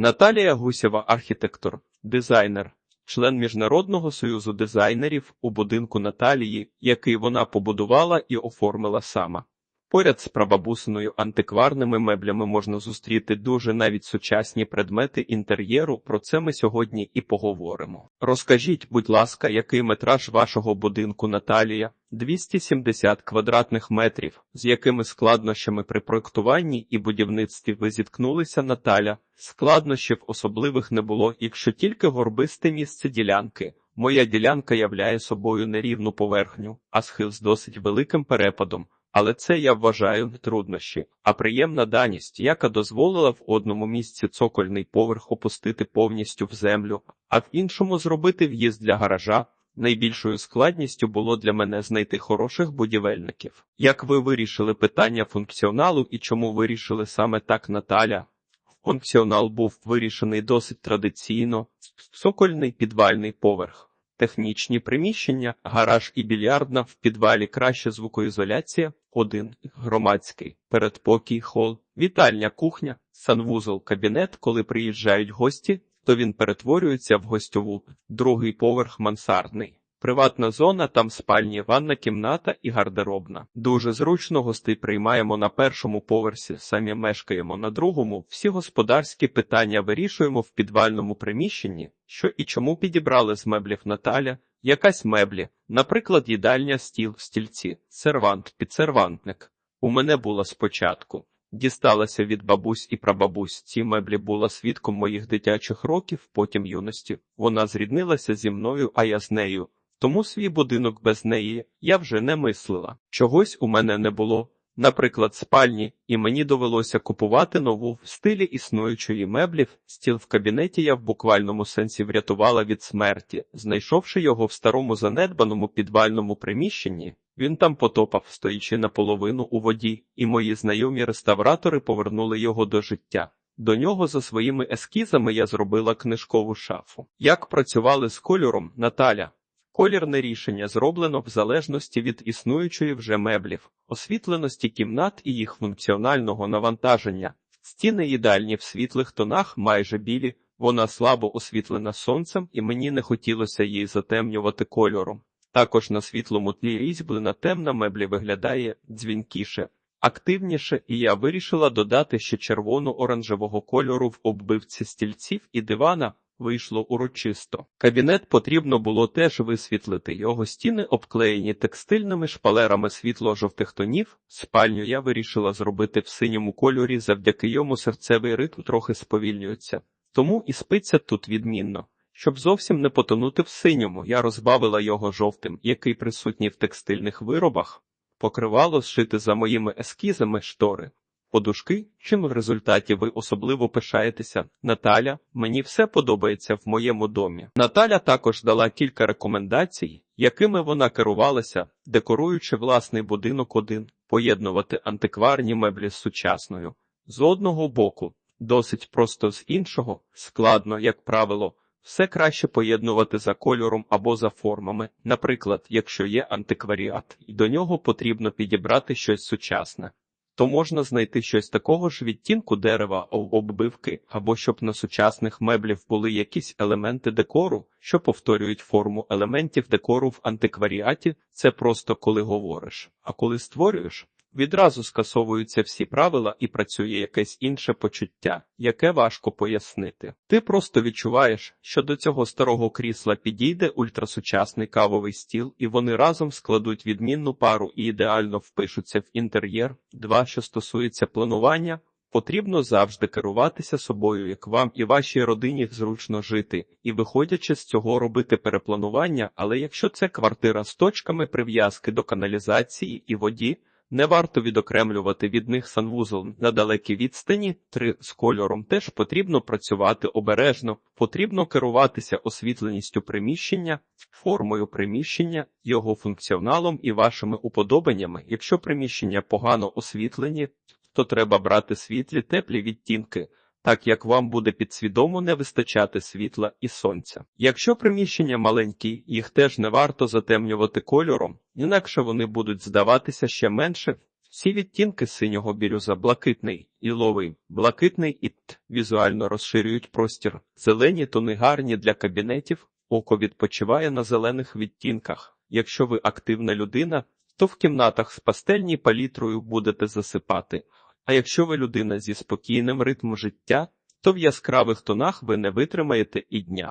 Наталія Гусєва, архітектор, дизайнер, член Міжнародного союзу дизайнерів у будинку Наталії, який вона побудувала і оформила сама. Поряд з прабабусиною антикварними меблями можна зустріти дуже навіть сучасні предмети інтер'єру. Про це ми сьогодні і поговоримо. Розкажіть, будь ласка, який метраж вашого будинку Наталія? 270 квадратних метрів. З якими складнощами при проектуванні і будівництві ви зіткнулися, Наталя? Складнощів особливих не було, якщо тільки горбисте місце ділянки. Моя ділянка являє собою нерівну поверхню, а схил з досить великим перепадом. Але це я вважаю не труднощі, а приємна даність, яка дозволила в одному місці цокольний поверх опустити повністю в землю, а в іншому зробити в'їзд для гаража. Найбільшою складністю було для мене знайти хороших будівельників. Як ви вирішили питання функціоналу і чому вирішили саме так, Наталя? Функціонал був вирішений досить традиційно: цокольний підвальний поверх. Технічні приміщення, гараж і більярдна в підвалі краща звукоізоляція, один громадський, передпокій, хол, вітальня, кухня, санвузол, кабінет. Коли приїжджають гості, то він перетворюється в гостьову, другий поверх мансардний. Приватна зона, там спальні, ванна, кімната і гардеробна. Дуже зручно гостей приймаємо на першому поверсі, самі мешкаємо на другому. Всі господарські питання вирішуємо в підвальному приміщенні, що і чому підібрали з меблів Наталя, якась меблі, наприклад, їдальня, стіл, стільці, сервант, підсервантник. У мене була спочатку. Дісталася від бабусь і прабабусь. Ці меблі була свідком моїх дитячих років, потім юності. Вона зріднилася зі мною, а я з нею. Тому свій будинок без неї я вже не мислила. Чогось у мене не було, наприклад, спальні, і мені довелося купувати нову в стилі існуючої меблів. Стіл в кабінеті я в буквальному сенсі врятувала від смерті, знайшовши його в старому занедбаному підвальному приміщенні. Він там потопав, стоячи наполовину у воді, і мої знайомі реставратори повернули його до життя. До нього за своїми ескізами я зробила книжкову шафу. Як працювали з кольором Наталя? Колірне рішення зроблено в залежності від існуючої вже меблів, освітленості кімнат і їх функціонального навантаження. Стіни їдальні в світлих тонах майже білі, вона слабо освітлена сонцем, і мені не хотілося її затемнювати кольором. Також на світлому тлі різьблена темна меблі виглядає дзвінкіше, активніше, і я вирішила додати ще червоно-оранжевого кольору в оббивці стільців і дивана. Вийшло урочисто. Кабінет потрібно було теж висвітлити. Його стіни обклеєні текстильними шпалерами світло-жовтих тонів. Спальню я вирішила зробити в синьому кольорі, завдяки йому серцевий ритм трохи сповільнюється. Тому і спиться тут відмінно. Щоб зовсім не потонути в синьому, я розбавила його жовтим, який присутній в текстильних виробах, покривало зшити за моїми ескізами штори. Подушки, чим в результаті ви особливо пишаєтеся, Наталя, мені все подобається в моєму домі. Наталя також дала кілька рекомендацій, якими вона керувалася, декоруючи власний будинок один, поєднувати антикварні меблі з сучасною. З одного боку, досить просто з іншого, складно, як правило, все краще поєднувати за кольором або за формами. Наприклад, якщо є антикваріат, і до нього потрібно підібрати щось сучасне то можна знайти щось такого ж відтінку дерева оббивки, або щоб на сучасних меблів були якісь елементи декору, що повторюють форму елементів декору в антикваріаті. Це просто коли говориш, а коли створюєш. Відразу скасовуються всі правила і працює якесь інше почуття, яке важко пояснити. Ти просто відчуваєш, що до цього старого крісла підійде ультрасучасний кавовий стіл, і вони разом складуть відмінну пару і ідеально впишуться в інтер'єр. Два, що стосується планування, потрібно завжди керуватися собою, як вам і вашій родині зручно жити, і, виходячи з цього, робити перепланування. Але якщо це квартира з точками прив'язки до каналізації і воді. Не варто відокремлювати від них санвузол на далекій відстані. Три з кольором теж потрібно працювати обережно, потрібно керуватися освітленістю приміщення, формою приміщення, його функціоналом і вашими уподобаннями. Якщо приміщення погано освітлені, то треба брати світлі теплі відтінки так як вам буде підсвідомо не вистачати світла і сонця. Якщо приміщення маленькі, їх теж не варто затемнювати кольором, інакше вони будуть здаватися ще менше. Всі відтінки синього бірюза блакитний, іловий, блакитний і т візуально розширюють простір. Зелені тони гарні для кабінетів, око відпочиває на зелених відтінках. Якщо ви активна людина, то в кімнатах з пастельні палітрою будете засипати. А якщо ви людина зі спокійним ритмом життя, то в яскравих тонах ви не витримаєте і дня.